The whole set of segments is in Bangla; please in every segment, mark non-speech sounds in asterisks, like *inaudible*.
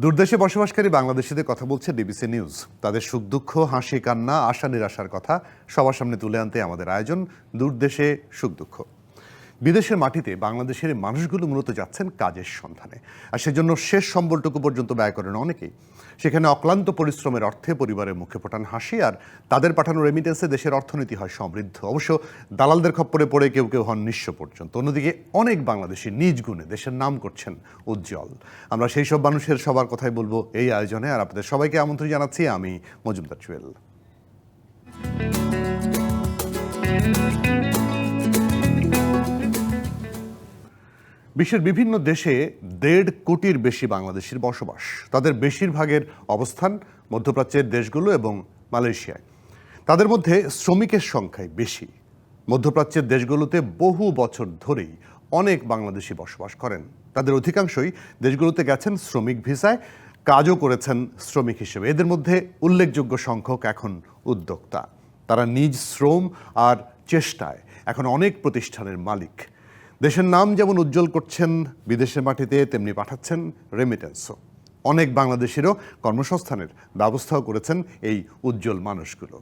দূরদেশে বসবাসকারী বাংলাদেশিদের কথা বলছে ডিবিসি নিউজ। তাদের সুখ, দুঃখ, হাসি, কান্না, আশা, নিরাশার কথা সবার সামনে তুলে আনতে আমাদের আয়োজন দূরদেশে সুখ, দুঃখ। বিদেশের মাটিতে বাংলাদেশের মানুষগুলো মূলত যাচ্ছেন কাজের সন্ধানে। আর সেজন্য শেষ সম্বলটুকু পর্যন্ত ব্যয় করেন অনেকেই। সেখানে অক্লান্ত পরিশ্রমের অর্থে পরিবারের মুখে ফোটান হাসি, আর তাদের পাঠানো রেমিটেন্সে দেশের অর্থনীতি হয় সমৃদ্ধ। অবশ্য দালালদের খপ্পরে পড়ে কেউ কেউ হন নিঃস্ব পর্যন্ত। অন্যদিকে অনেক বাংলাদেশি নিজ গুণে দেশের নাম করছেন উজ্জ্বল। আমরা সেই সব মানুষের সবার কথাই বলব এই আয়োজনে। আর আপনাদের সবাইকে আমন্ত্রণ জানাচ্ছি আমি মজুমদার চুয়েল। বিশ্বের বিভিন্ন দেশে দেড় কোটির বেশি বাংলাদেশির বসবাস। তাদের বেশিরভাগের অবস্থান মধ্যপ্রাচ্যের দেশগুলো এবং মালয়েশিয়ায়। তাদের মধ্যে শ্রমিকের সংখ্যাই বেশি। মধ্যপ্রাচ্যের দেশগুলোতে বহু বছর ধরেই অনেক বাংলাদেশি বসবাস করেন। তাদের অধিকাংশই দেশগুলোতে গেছেন শ্রমিক ভিসায়, কাজও করেছেন শ্রমিক হিসেবে। এদের মধ্যে উল্লেখযোগ্য সংখ্যক এখন উদ্যোক্তা। তারা নিজ শ্রম আর চেষ্টায় এখন অনেক প্রতিষ্ঠানের মালিক। দেশের নাম যেমন উজ্জ্বল করছেন, বিদেশের মাটিতে তেমনি পাঠাচ্ছেন রেমিটেন্সও অনেক বাংলাদেশিরও কর্মসংস্থানের ব্যবস্থাও করেছেন এই উজ্জ্বল মানুষগুলো।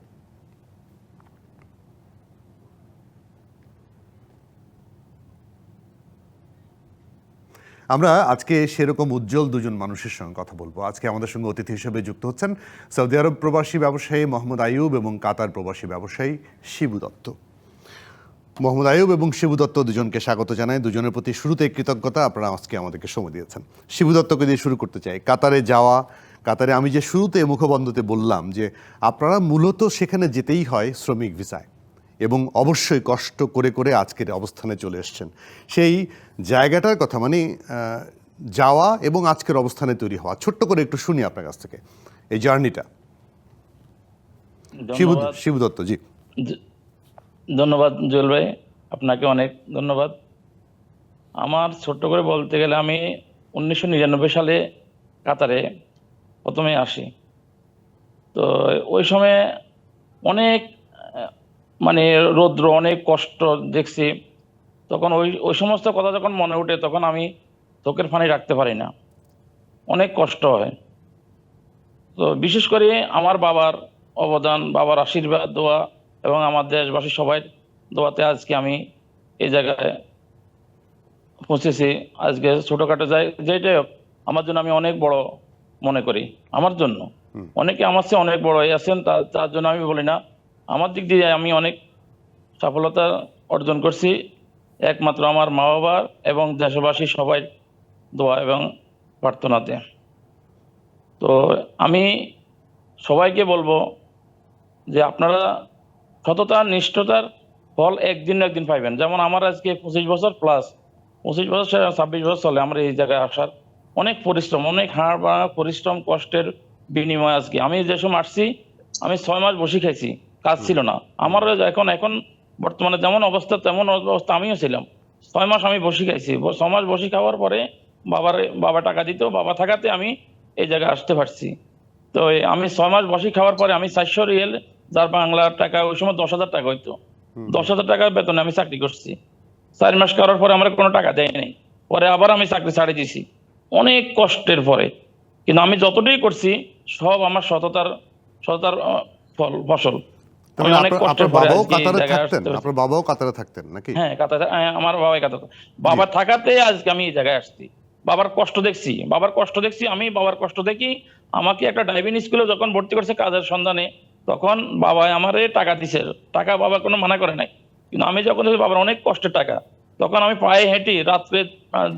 আমরা আজকে সেরকম উজ্জ্বল দুজন মানুষের সঙ্গে কথা বলব। আজকে আমাদের সঙ্গে অতিথি হিসেবে যুক্ত হচ্ছেন সৌদি আরব প্রবাসী ব্যবসায়ী মোহাম্মদ আইয়ুব এবং কাতার প্রবাসী ব্যবসায়ী শিবু দত্ত। মোহাম্মদ আয়ুব এবং শিবু দত্ত দুজনকে স্বাগত জানাই। দুজনের প্রতি শুরুতে কৃতজ্ঞতা। আপনারা আজকে আমাদেরকে সময় দিয়েছেন। শিবু দত্তকে দিয়ে শুরু করতে চাই। কাতারে যাওয়া কাতারে আমি যে শুরুতে মুখবন্ধতে বললাম যে আপনারা মূলত সেখানে যেতেই হয় শ্রমিক ভিসায় এবং অবশ্যই কষ্ট করে করে আজকের অবস্থানে চলে এসছেন। সেই জায়গাটার কথা মানে যাওয়া এবং আজকের অবস্থানে তৈরি হওয়া। ছোট্ট করে একটু শুনি আপনার কাছ থেকে। এই জার্নিটা। শিবু শিবু দত্ত জি। জ- ধন্যবাদ জুয়েল ভাই, আপনাকে অনেক ধন্যবাদ। আমার ছোট্ট করে বলতে গেলে আমি উনিশশো নিরানব্বই সালে কাতারে প্রথমে আসি। তো ওই সময়ে অনেক মানে রৌদ্র, অনেক কষ্ট দেখছি। তখন ওই ওই সমস্ত কথা যখন মনে ওঠে তখন আমি চোখের ফানি রাখতে পারি না। অনেক কষ্ট হয়। তো বিশেষ করে আমার বাবার অবদান, বাবার আশীর্বাদ, দোয়া এবং আমার দেশবাসী সবাই দোয়াতে আজকে আমি এই জায়গায় পৌঁছেছি। আজকে ছোটোখাটো যাই যেটাই হোক আমার জন্য আমি অনেক বড় মনে করি আমার জন্য। অনেকে আমার চেয়ে অনেক বড় হয়ে আছেন তার তার জন্য আমি বলি না। আমার দিক দিয়ে আমি অনেক সফলতা অর্জন করছি। একমাত্র আমার মা বাবার এবং দেশবাসী সবাই দোয়া এবং প্রার্থনাতে তো আমি সবাইকে বলব যে আপনারা সততা নিষ্ঠতার ফল একদিন একদিন পাইবেন। যেমন আমার আজকে পঁচিশ বছর প্লাস পঁচিশ বছর ছাব্বিশ বছর চলে আমার এই জায়গায় আসার। অনেক পরিশ্রম, অনেক হাড় বা পরিশ্রম কষ্টের বিনিময় আজকে। আমি যে সময় আসছি, আমি ছয় মাস বসে খাইছি, কাজ ছিল না। আমার এখন এখন বর্তমানে যেমন অবস্থা, তেমন অবস্থা আমিও ছিলাম। ছয় মাস আমি বসে খাইছি। ছয় মাস বসে খাওয়ার পরে বাবার, বাবা টাকা দিত, বাবা থাকাতে আমি এই জায়গায় আসতে পারছি। তো আমি ছয় মাস বসে খাওয়ার পরে আমি চারশো রিয়েল যার বাংলার টাকা ওই সময় দশ হাজার টাকা হইতো। দশ হাজার টাকার বেতনে আমি চাকরি করছি। চার মাস করার পরে আমার কোনো টাকা দেয় নাই। পরে আবার আমি চাকরি ছাড়ে দিয়েছি অনেক কষ্টের পরে। কিন্তু আমি যতটাই করছি সব আমার সততার সততার ফল ফসল। মানে বাবাও কাতারে থাকতেন? আপনার বাবাও কাতারে থাকতেন নাকি? হ্যাঁ কাতারে হ্যাঁ, আমার বাবাই কাতার বাবা থাকাতে আজকে আমি এই জায়গায় আসছি। বাবার কষ্ট দেখছি। বাবার কষ্ট দেখছি আমি বাবার কষ্ট দেখি। আমাকে একটা ড্রাইভিং স্কুলে যখন ভর্তি করছে কাজের সন্ধানে তখন বাবা আমারে টাকা দিছে। টাকা বাবা কোনো মানা করে নাই। কিন্তু আমি যখন বাবার অনেক কষ্টের টাকা তখন আমি পায়ে হেঁটি রাত্রে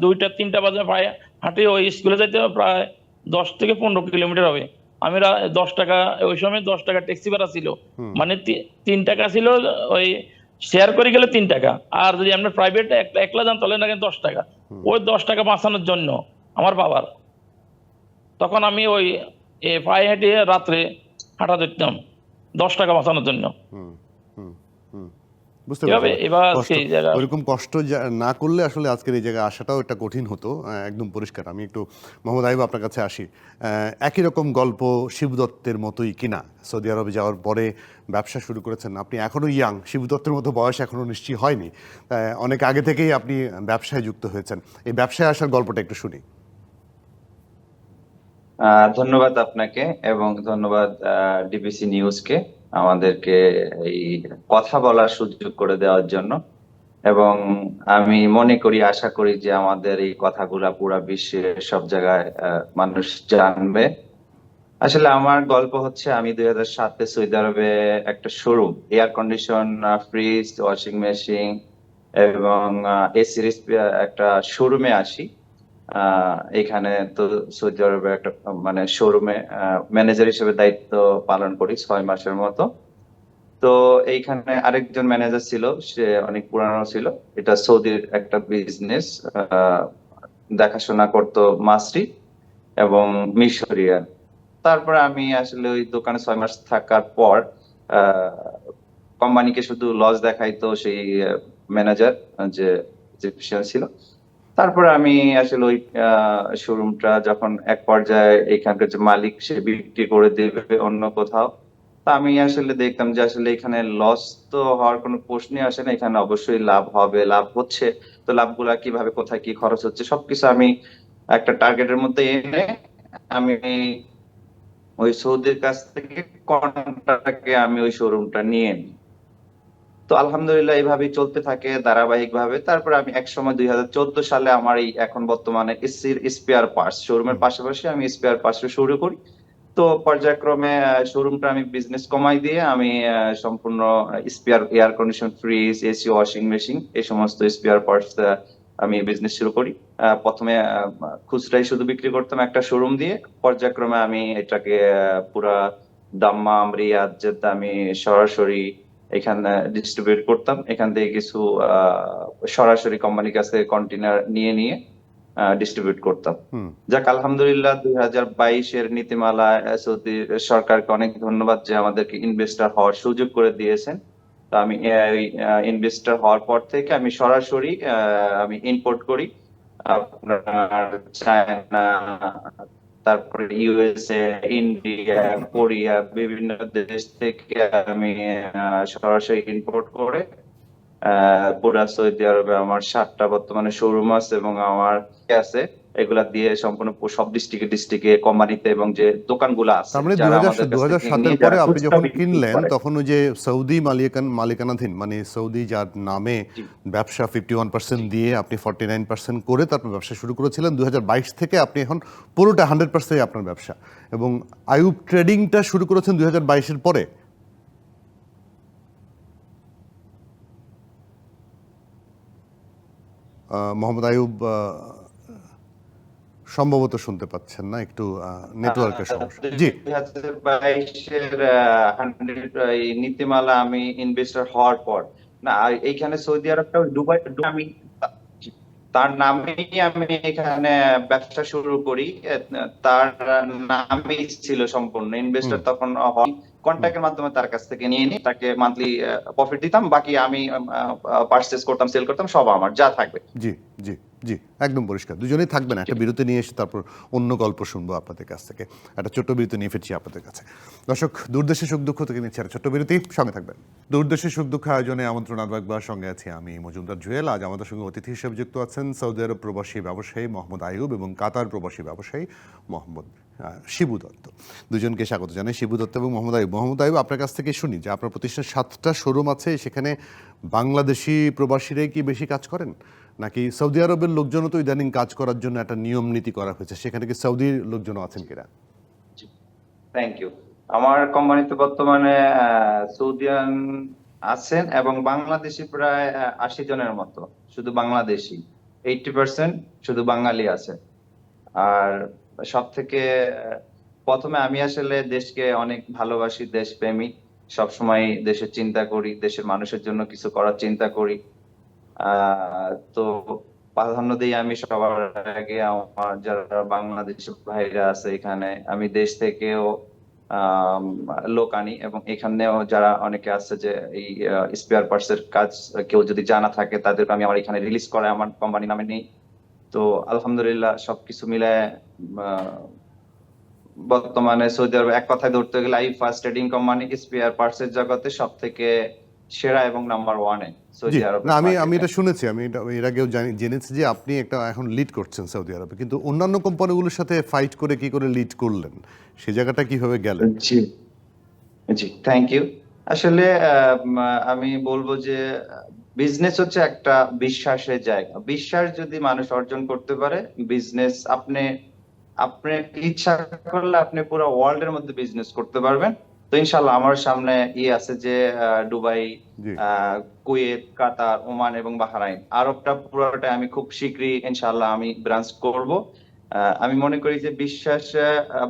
দুইটা তিনটা বাজে পায়ে হাঁটি ওই স্কুলে যাইতে প্রায় দশ থেকে পনেরো কিলোমিটার হবে। আমি দশ টাকা ওই সময় দশ টাকা ট্যাক্সি ভাড়া ছিল। মানে তিন টাকা ছিল ওই শেয়ার করে গেলে তিন টাকা। আর যদি আমরা প্রাইভেট একলা যান তাহলে না দশ টাকা। ওই দশ টাকা বাঁচানোর জন্য আমার বাবার। তখন আমি ওই পায়ে হেঁটে রাত্রে হাঁটা দিতাম দশ টাকা বাঁচানোর জন্য। বুঝতে পারছি। এবার কষ্ট- সেই জায়গা ওইরকম কষ্ট না করলে আসলে আজকের এই জায়গায় আসাটাও একটা কঠিন হতো একদম পরিষ্কার। আমি একটু মোহাম্মদ আইব আপনার কাছে আসি। একই রকম গল্প শিবদত্তের মতোই কিনা? সৌদি আরবে যাওয়ার পরে ব্যবসা শুরু করেছেন। আপনি এখনও ইয়াং শিবদত্তের মতো বয়স এখনও নিশ্চয়ই হয়নি। অনেক আগে থেকেই আপনি ব্যবসায় যুক্ত হয়েছেন। এই ব্যবসায় আসার গল্পটা একটু শুনি। ধন্যবাদ আপনাকে এবং ধন্যবাদ ডিবিসি নিউজকে আমাদেরকে এই কথা বলার সুযোগ করে দেওয়ার জন্য। এবং আমি মনে করি, আশা করি যে আমাদের এই কথাগুলা পুরা বিশ্বের সব জায়গায় মানুষ জানবে। আসলে আমার গল্প হচ্ছে, আমি দুই হাজার সাতে সৌদি আরবে একটা showroom, air condition fridge, washing machine এবং এসি একটা শোরুমে আসি। এখানে তো সৌদি আরবে একটা মানে শোরুমে ম্যানেজার হিসেবে দায়িত্ব পালন করি ছয় মাসের মতো। তো এইখানে আরেকজন ম্যানেজার ছিল, সে অনেক পুরানো ছিল। এটা সৌদির একটা বিজনেস দেখাশোনা করতো মাসরি এবং মিশরিয়ান তারপরে আমি আসলে ওই দোকানে ছয় মাস থাকার পর কোম্পানিকে শুধু লস দেখাইতো সেই ম্যানেজার যে ছিল। তারপরে আমি আসলে ওই শোরুমটা যখন এক পর্যায়ে এখানকার যে মালিক সে বিক্রি করে দেবে অন্য কোথাও, তা আমি আসলে দেখতাম যে আসলে এখানে লস তো হওয়ার কোনো প্রশ্নই আসে না, এখানে অবশ্যই লাভ হবে, লাভ হচ্ছে, তো লাভগুলা কীভাবে, কোথায় কি খরচ হচ্ছে, সবকিছু আমি একটা টার্গেটের মধ্যে এনে আমি ওই সৌদির কাছ থেকে কন্ট্রাক্টে আমি ওই শোরুমটা নিয়ে নিই। তো আলহামদুলিল্লাহ এইভাবেই চলতে থাকে ধারাবাহিক ভাবে তারপরে আমি এক সময় দুই হাজার চোদ্দ সালে আমার এই এখন বর্তমানে এসির স্পেয়ার পার্টস শোরুমের পাশাপাশি আমি স্পেয়ার পার্টস শুরু করি। তো পর্যায়ক্রমে শোরুমটা আমি বিজনেস কমাই দিয়ে আমি সম্পূর্ণ spare air condition fridge AC washing machine এই সমস্ত স্পেয়ার পার্টস আমি বিজনেস শুরু করি। প্রথমে খুচরাই শুধু বিক্রি করতাম একটা শোরুম দিয়ে। পর্যায়ক্রমে আমি এটাকে পুরা দাম্মাম রিয়াদ জেদ্দা আমি সরাসরি এখানে ডিস্ট্রিবিউট করতাম। এখান থেকে কিছু সরাসরি কোম্পানির কাছে কন্টেনার নিয়ে নিয়ে ডিস্ট্রিবিউট করতাম। যাক আলহামদুলিল্লাহ দুই হাজার বাইশের নীতিমালা সৌদি সরকারকে অনেক ধন্যবাদ যে আমাদেরকে ইনভেস্টর হওয়ার সুযোগ করে দিয়েছেন। তো আমি ইনভেস্টর হওয়ার পর থেকে আমি সরাসরি আহ, আমি ইম্পোর্ট করি। আপনার চায়না তারপরে ইউএসএ ইন্ডিয়া কোরিয়া বিভিন্ন দেশ থেকে আমি সরাসরি ইম্পোর্ট করে পুরা সৌদি আরবে আমার সাতটা বর্তমানে শোরুম আছে এবং আমার আছে। এগুলা দিয়ে সম্পূর্ণ সব ডিস্ট্রিক্টে ডিস্ট্রিক্টে কোম্পানিতে এবং যে দোকানগুলো আছে তার মানে যারা দুই হাজার আমাদের দু কাছ হাজার থেকে সাতের নিয়ে পরে আপনি যখন কিনলেন তখন ওই যে সৌদি মালিকান মালিকানাধীন মানে সৌদি যার নামে ব্যবসা ফিফটি ওয়ান পার্সেন্ট দিয়ে আপনি ফর্টি নাইন পার্সেন্ট করে তারপর ব্যবসা শুরু করেছিলেন দু হাজার বাইশ থেকে আপনি এখন পুরোটা হান্ড্রেড পার্সেন্ট আপনার ব্যবসা। এবং আয়ুব ট্রেডিংটা শুরু করেছেন দুই হাজার বাইশের পরে। মোহাম্মদ আয়ুব সম্ভবত শুনতে পাচ্ছেন না একটু নেটওয়ার্কের সমস্যা। জি। দুই হাজার বাইশের নীতিমালা আমি ইনভেস্টর হওয়ার পর না এইখানে সৌদি আরবটা দুবাই আমি তার নামেই আমি এখানে ব্যবসা শুরু করি তার নামেই ছিল সম্পূর্ণ। ইনভেস্টর তখন কন্ট্যাক্টের মাধ্যমে তার কাছ থেকে নিয়ে নিই তাকে মান্থলি প্রফিট দিতাম বাকি আমি পারচেস করতাম সেল করতাম সব আমার যা থাকবে। জি জি। জি একদম পরিষ্কার। দুজনেই থাকবেন একটা বিরতি নিয়ে এসে তারপর অন্য গল্প শুনব আপনাদের কাছ থেকে। একটা ছোট্ট বিরতি নিয়ে ফিরছি আপনাদের কাছে। দর্শক দূরদেশে সুখ দুঃখ থেকে নিচ্ছে একটা ছোট্ট বিরতি সঙ্গে থাকবেন। দূরদেশে সুখ দুঃখ আয়োজনে আমন্ত্রণ আদবাকবার সঙ্গে আছি আমি মজুমদার জুয়েল। আজ আমাদের সঙ্গে অতিথি হিসেবে যুক্ত আছেন সৌদি আরব প্রবাসী ব্যবসায়ী মোহাম্মদ আয়ুব এবং কাতার প্রবাসী ব্যবসায়ী মোহাম্মদ শিবু দত্ত। দুজনকে স্বাগত জানাই শিবু দত্ত এবং মোহাম্মদ আইয়ুব। মোহাম্মদ আইয়ুব আপনার কাছ থেকে শুনি যে আপনার প্রতিষ্ঠানের সাতটা শোরুম আছে সেখানে বাংলাদেশি প্রবাসীরাই কি বেশি কাজ করেন? নাকি সৌদি আরবের লোকজনও তো ইদানিং কাজ করার জন্য একটা নিয়ম নীতি করা হয়েছে? সেখানে কি সৌদির লোকজনও আছেন কিনা? থ্যাংক ইউ আমার কোম্পানিতে বর্তমানে সৌদিয়ান আছেন এবং বাংলাদেশি প্রায় আশি জনের মতো। শুধু বাংলাদেশি। এইটি পার্সেন্ট শুধু বাঙালি আছে। আর সব থেকে প্রথমে আমি আসলে দেশকে অনেক ভালোবাসি, দেশপ্রেমিক। সবসময় দেশের চিন্তা করি, দেশের মানুষের জন্য কিছু করার চিন্তা করি। তো প্রাধান্য দিই আমি সবার আগে আমার যারা বাংলাদেশি ভাইরা আছে এখানে, আমি দেশ থেকেও লোক আনি এবং এখানেও যারা অনেকে আছে যে এই স্পেয়ার পার্টস এর কাজ কেউ যদি জানা থাকে তাদেরকে আমি আমার এখানে রিলিজ করে আমার কোম্পানি নামে নেই। তো আলহামদুলিল্লাহ সবকিছু মিলে বর্তমানে সৌদি আরবে এক কথায় ধরতে গেলে I first trading company spare parts এর জগতে সব থেকে সেরা এবং নাম্বার ওয়ানে সৌদি আরব না আমি আমি এটা শুনেছি আমি এটা এর আগেও জানি জেনেছি যে আপনি একটা এখন লিড করছেন সৌদি আরবে কিন্তু অন্যান্য কোম্পানিগুলোর সাথে ফাইট করে কি করে লিড করলেন? সেই জায়গাটা কীভাবে গেলেন জি জি থ্যাংক ইউ আসলে আম, বলব যে বিজনেস হচ্ছে একটা বিশ্বাসের জায়গা। বিশ্বাস যদি মানুষ অর্জন করতে পারে বিজনেস আপনি আপনি ইচ্ছা করলে আপনি পুরো ওয়ার্ল্ডের মধ্যে বিজনেস করতে পারবেন। তো ইনশাল্লাহ আমার সামনে ই আছে যে দুবাই আহ, কুয়েত কাতার ওমান এবং বাহরাইন। আরবটা পুরোটা আমি খুব শীঘ্রই ইনশাল্লাহ আমি ব্রাঞ্চ করব। আমি মনে করি যে বিশ্বাস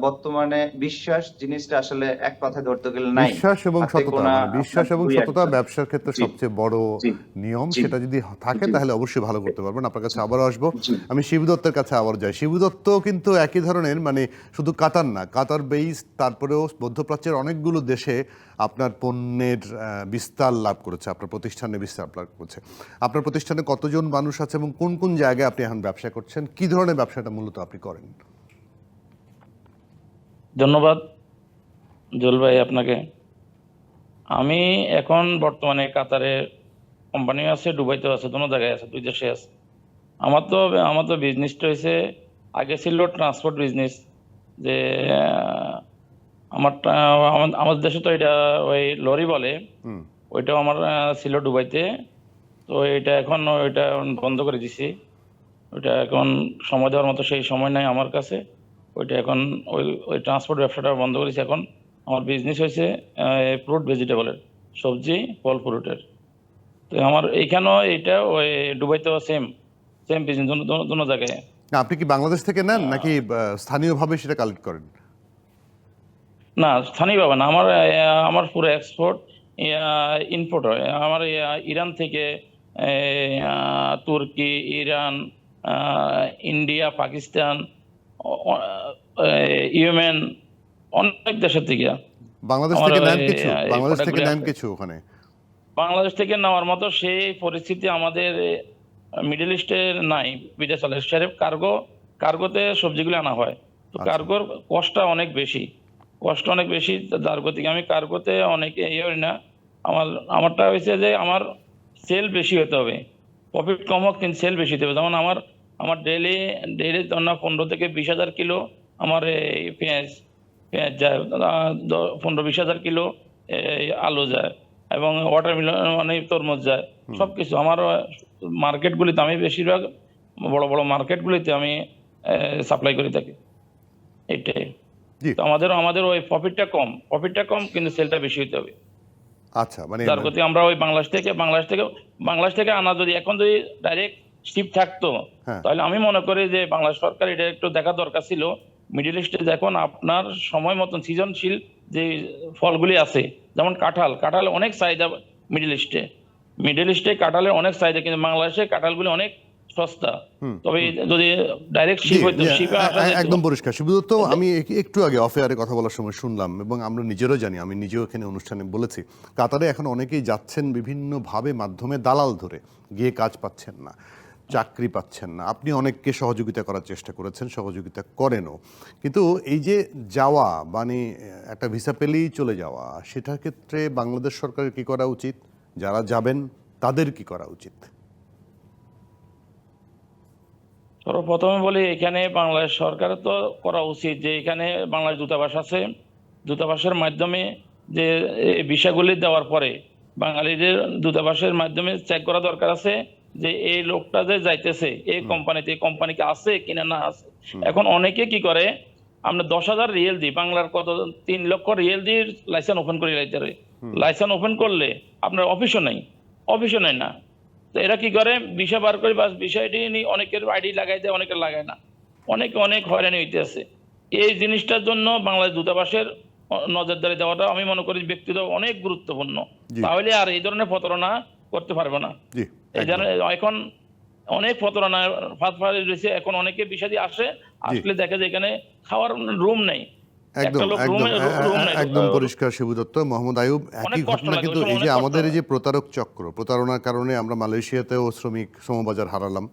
বর্তমানে বিশ্বাস জিনিসটা আসলে এক কথায় ধরতে গেলে নাই। বিশ্বাস এবং সততা। বিশ্বাস এবং সততা ব্যবসার ক্ষেত্রে সবচেয়ে বড় নিয়ম। সেটা যদি থাকে তাহলে অবশ্যই ভালো করতে পারবেন। আপনার কাছে আবারও আসব। আমি শিবু দত্তের কাছে আবার যাই। শিবু দত্ত কিন্তু একই ধরনের মানে শুধু কাতার না কাতার বেইস তারপরেও মধ্যপ্রাচ্যের অনেকগুলো দেশে আপনার পণ্যের বিস্তার লাভ করেছে আপনার প্রতিষ্ঠানে বিস্তার লাভ করেছে। আপনার প্রতিষ্ঠানে কতজন মানুষ আছে এবং কোন কোন জায়গায় আপনি এখন ব্যবসা করছেন? কি ধরনের ব্যবসাটা মূলত আপনি করেন। ধন্যবাদ। জুয়েল ভাই আপনাকে। আমি এখন বর্তমানে কাতারে কোম্পানি আছে দুবাইতেও আছে দোনো জায়গায় আছে দুই দেশে আছে। আমার তো আমার তো বিজনেসটা হয়েছে আগে ছিল ট্রান্সপোর্ট বিজনেস যে আমার- আমাদের দেশে তো এটা ওই লরি বলে ওইটাও আমার ছিল দুবাইতে তো এটা এখন ওইটা বন্ধ করে দিছি। ওইটা এখন সময় দেওয়ার মতো সেই সময় নাই আমার কাছে। ওইটা এখন ওই ওই ট্রান্সপোর্ট ব্যবসাটা বন্ধ করেছি এখন। আমার বিজনেস হয়েছে ফ্রুট ভেজিটেবলের সবজি ফল ফ্রুটের তো আমার এইখানেও এইটা ওই দুবাইতেও সেম সেম বিজনেস দুনো জায়গায়। আপনি কি বাংলাদেশ থেকে নেন নাকি স্থানীয়ভাবে সেটা কালেক্ট করেন? না স্থানীয় পাবে না। আমার আমার পুরো এক্সপোর্ট ইনপোর্ট হয়। আমার ইরান থেকে তুর্কি ইরান ইন্ডিয়া পাকিস্তান ইয়েমেন অনেক দেশের থেকে। বাংলাদেশ থেকে নেন কিছু? বাংলাদেশ থেকে নেন কিছু ওখানে? বাংলাদেশ থেকে নেওয়ার মতো সেই পরিস্থিতি আমাদের মিডল ইস্টে নাই। বিদেশ চলে সেরেফ কার্গো কার্গোতে সবজিগুলো আনা হয়। তো আচ্ছা। কার্গোর কষ্টটা অনেক বেশি। কষ্ট অনেক বেশি। যার গতিকে আমি কার্গোতে অনেক ইয়ে করি না। আমার আমারটা হয়েছে যে আমার সেল বেশি হতে হবে। প্রফিট কম হোক কিন্তু সেল বেশি হতে হবে। যেমন আমার আমার ডেলি ডেলি না পনেরো থেকে বিশ হাজার কিলো আমার এই পেঁয়াজ পেঁয়াজ যায়। পনেরো বিশ হাজার কিলো এই আলু যায় এবং ওয়াটারমেলন মানে তরমুজ যায়। সবকিছু। আমার মার্কেটগুলিতে আমি বেশিরভাগ বড় বড় মার্কেটগুলিতে আমি সাপ্লাই করে থাকি। এটাই তো আমাদের আমাদের ওই প্রফিটটা কম। প্রফিটটা কম কিন্তু সেলটা বেশি হতে হবে। আচ্ছা মানে যার গতি আমরা ওই বাংলাদেশ থেকে বাংলাদেশ থেকে বাংলাদেশ থেকে আনা যদি এখন যদি ডাইরেক্ট শিপ থাকতো। হ্যাঁ। তাহলে আমি মনে করি যে বাংলাদেশ সরকার এটা একটু দেখা দরকার ছিল। মিডিল ইস্টে দেখুন আপনার সময় মতন সৃজনশীল যে ফলগুলি আছে যেমন কাঁঠাল। কাঁঠাল অনেক চাহিদা মিডিল ইস্টে মিডিল ইস্টে কাঁঠালের অনেক চাহিদা কিন্তু বাংলাদেশে কাঁঠালগুলি অনেক সস্তা। তবে যদি ডাইরেক্ট শিপ হইতো শিপে আসা এ- যেত। একদম পরিষ্কার। শিবদত্ত আমি একটু আগে অফ এয়ারে কথা বলার সময় শুনলাম এবং আমরা নিজেরও জানি আমি নিজেও এখানে অনুষ্ঠানে বলেছি কাতারে এখন অনেকেই যাচ্ছেন বিভিন্নভাবে মাধ্যমে দালাল ধরে গিয়ে কাজ পাচ্ছেন না। চাকরি পাচ্ছেন না। আপনি অনেককে সহযোগিতা করার চেষ্টা করেছেন, সহযোগিতা করেনও। কিন্তু এই যে যাওয়া মানে একটা ভিসা পেলেই চলে যাওয়া, সেটার ক্ষেত্রে বাংলাদেশ সরকারের কি করা উচিত? যারা যাবেন, তাদের কি করা উচিত? সর্বপ্রথমে বলি, এখানে বাংলাদেশ সরকারের তো করা উচিত যে, এখানে বাংলাদেশ দূতাবাস আছে। দূতাবাসের মাধ্যমে যে বিষয়গুলি দেওয়ার পরে বাঙালিদের দূতাবাসের মাধ্যমে চেক করা দরকার আছে। যে এই লোকটা যে যাইতেছে এই কোম্পানিতে এই কোম্পানিকে আছে কিনা না আছে। এখন অনেকে কি করে আমরা দশ হাজার রিয়েল দিই বাংলার কত তিন লক্ষ রিয়েল দিয়ে লাইসেন্স ওপেন করে লাইতে লাইসেন্স ওপেন করলে আপনার অফিসও নেই অফিসও নেই না। তো এরা কি করে বিষয় বার করে বাস বিষয়টি নিয়ে অনেকের আইডি লাগাই দেয় অনেকের লাগায় না। অনেকে অনেক হয়রানি হইতেছে। এই জিনিসটার জন্য বাংলাদেশ দূতাবাসের নজরদারি দেওয়াটা আমি মনে করি ব্যক্তিগত অনেক গুরুত্বপূর্ণ। তাহলে আর এই ধরনের প্রতারণা করতে পারবে না। এখন অনেক প্রতারণা ফাঁস ফাঁস রয়েছে এখন অনেকে বিষাদি আসে আসলে দেখে যে এখানে খাওয়ার রুম নেই। একদম একদম। পরিষ্কার শিবু দত্ত মোহাম্মদ আয়ুব একই ঘটনা কিন্তু এই যে আমাদের এই যে প্রতারক চক্র প্রতারণার কারণে আমরা মালয়েশিয়াতেও শ্রমিক সমবাজার হারালাম।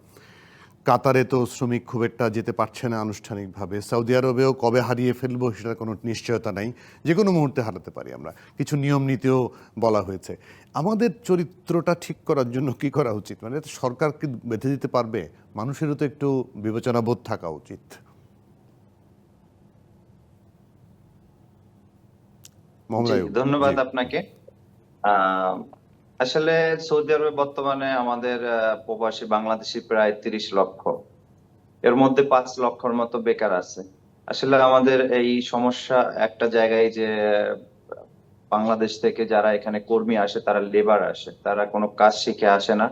কাতারে তো শ্রমিক খুব একটা যেতে পারছে না আনুষ্ঠানিকভাবে। সৌদি আরবেও কবে হারিয়ে ফেলব সেটার কোনো নিশ্চয়তা নাই। যে কোনো মুহূর্তে হারাতে পারি আমরা। কিছু নিয়ম নীতিও বলা হয়েছে। আমাদের চরিত্রটা ঠিক করার জন্য কি করা উচিত? মানে সরকার কি বেঁধে দিতে পারবে? মানুষেরও তো একটু বিবেচনাবোধ থাকা উচিত। ধন্যবাদ আপনাকে। আসলে সৌদি আরবে বর্তমানে আমাদের প্রবাসী বাংলাদেশি প্রায় তিরিশ লক্ষ। এর মধ্যে পাঁচ লক্ষর মতো বেকার আছে। আসলে আমাদের এই সমস্যা একটা জায়গায় যে বাংলাদেশ থেকে যারা এখানে কর্মী আসে তারা লেবার আসে তারা কোনো কাজ শিখে আসে না।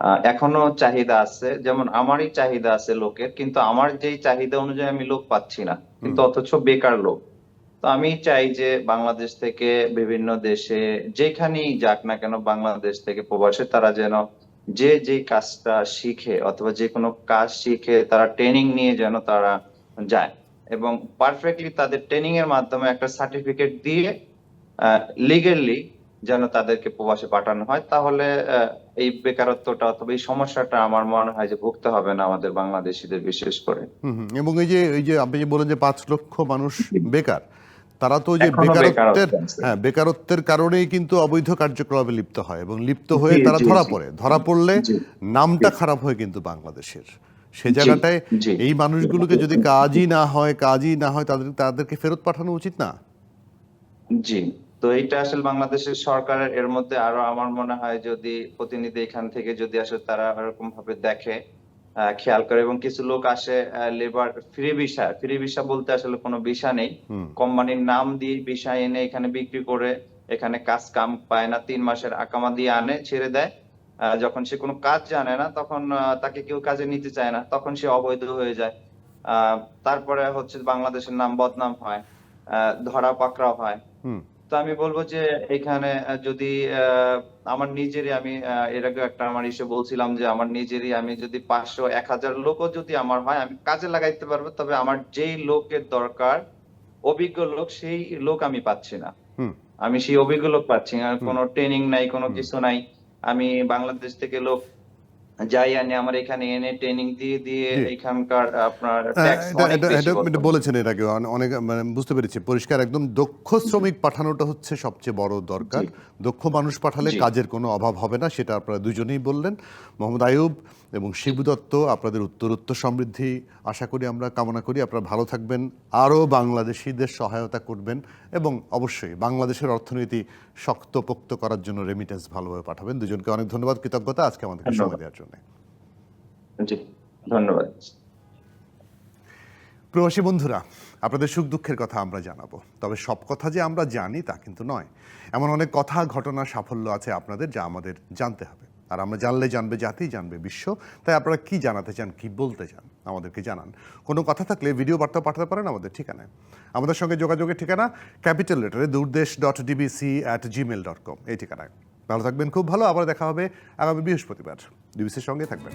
আহ, এখনও চাহিদা আছে যেমন আমারই চাহিদা আছে লোকের কিন্তু আমার যেই চাহিদা অনুযায়ী আমি লোক পাচ্ছি না। কিন্তু অথচ বেকার লোক। তো আমি চাই যে বাংলাদেশ থেকে বিভিন্ন দেশে যেখানেই যাক না কেন বাংলাদেশ থেকে প্রবাসে তারা যেন যে যে কাজটা শিখে অথবা যে কোনো কাজ শিখে তারা ট্রেনিং নিয়ে যেন তারা যায় এবং পারফেক্টলি তাদের ট্রেনিং এর মাধ্যমে একটা সার্টিফিকেট দিয়ে লিগেলি যেন তাদেরকে প্রবাসে পাঠানো হয় তাহলে আহ, এই বেকারত্বটা অথবা এই সমস্যাটা আমার মনে হয় যে ভুগতে হবে না আমাদের বাংলাদেশিদের বিশেষ করে। এবং এই যে এই যে আপনি যে বলেন যে পাঁচ লক্ষ মানুষ *laughs* বেকার তারা তো যে বেকারত্বের হ্যাঁ বেকারত্বের কারণেই কিন্তু অবৈধ কার্যকলাপে লিপ্ত হয় এবং লিপ্ত হয়ে তারা ধরা পড়ে। ধরা পড়লে নামটা খারাপ হয় কিন্তু বাংলাদেশের। সে জায়গাটায় এই মানুষগুলোকে যদি কাজই না হয় কাজই না হয় তাদের তাদেরকে ফেরত পাঠানো উচিত না? জি। তো এইটা আসলে বাংলাদেশের সরকারের এর মধ্যে আরও আমার মনে হয় যদি প্রতিনিধি এখান থেকে যদি আসলে তারা এরকম ভাবে দেখে খেয়াল করে এবং কিছু লোক আসে labour free visa free visa বলতে আসলে কোনো ভিসা নেই। কোম্পানির নাম দিয়ে ভিসা এনে এখানে বিক্রি করে এখানে কাজ কাম পায় না তিন মাসের আকামা দিয়ে আনে ছেড়ে দেয়। আহ, যখন সে কোনো কাজ জানে না তখন তাকে কেউ কাজে নিতে চায় না তখন সে অবৈধ হয়ে যায়। আহ, তারপরে হচ্ছে বাংলাদেশের নাম বদনাম হয় আহ, ধরা পাকড়াও হয়। তো আমি বলব যে এখানে যদি আমার নিজেরই আমি এর আগে একটা আমার ইসে বলছিলাম যে আমার নিজেরই আমি যদি পাঁচশো এক হাজার লোকও যদি আমার হয় আমি কাজে লাগাইতে পারব তবে আমার যেই লোকের দরকার অভিজ্ঞ লোক সেই লোক আমি পাচ্ছি না। আমি সেই অভিজ্ঞ লোক পাচ্ছি না কোনো ট্রেনিং নাই কোনো কিছু নাই। আমি বাংলাদেশ থেকে লোক যাই আনি আমার এখানে এনে ট্রেনিং দিয়ে দিয়ে এখানকার আপনার ট্যাক্স অনেক বেশি। বলেছেন এর আগে অনেক মানে বুঝতে পেরেছি। পরিষ্কার একদম দক্ষ শ্রমিক পাঠানোটা হচ্ছে সবচেয়ে বড় দরকার। দক্ষ মানুষ পাঠালে কাজের কোনো অভাব হবে না সেটা আপনারা দুজনেই বললেন। মোহাম্মদ আয়ুব এবং শিবু দত্ত আপনাদের উত্তরোত্তর সমৃদ্ধি আশা করি আমরা কামনা করি। আপনারা ভালো থাকবেন আরও বাংলাদেশিদের সহায়তা করবেন এবং অবশ্যই বাংলাদেশের অর্থনীতি শক্তপোক্ত করার জন্য রেমিটেন্স ভালোভাবে পাঠাবেন। দুজনকে অনেক ধন্যবাদ কৃতজ্ঞতা। আজকে আমাদেরকে সময় দেওয়ার জন্য। জি ধন্যবাদ। প্রবাসী বন্ধুরা আপনাদের সুখ দুঃখের কথা আমরা জানাব। তবে সব কথা যে আমরা জানি তা কিন্তু নয়। এমন অনেক কথা ঘটনা সাফল্য আছে আপনাদের যা আমাদের জানতে হবে। আর আমরা জানলে জানবে জাতি জানবে বিশ্ব। তাই আপনারা কি জানাতে চান কি বলতে চান? আমাদেরকে জানান। কোনো কথা থাকলে ভিডিও বার্তা পাঠাতে পারেন আমাদের ঠিকানায়। আমাদের সঙ্গে যোগাযোগের ঠিকানা capital লেটারে Duradesh dot DBC at gmail dot com এই ঠিকানায়। ভালো থাকবেন, খুব ভালো, আবার দেখা হবে আগামী বৃহস্পতিবার। ডিবিসির সঙ্গে থাকবেন।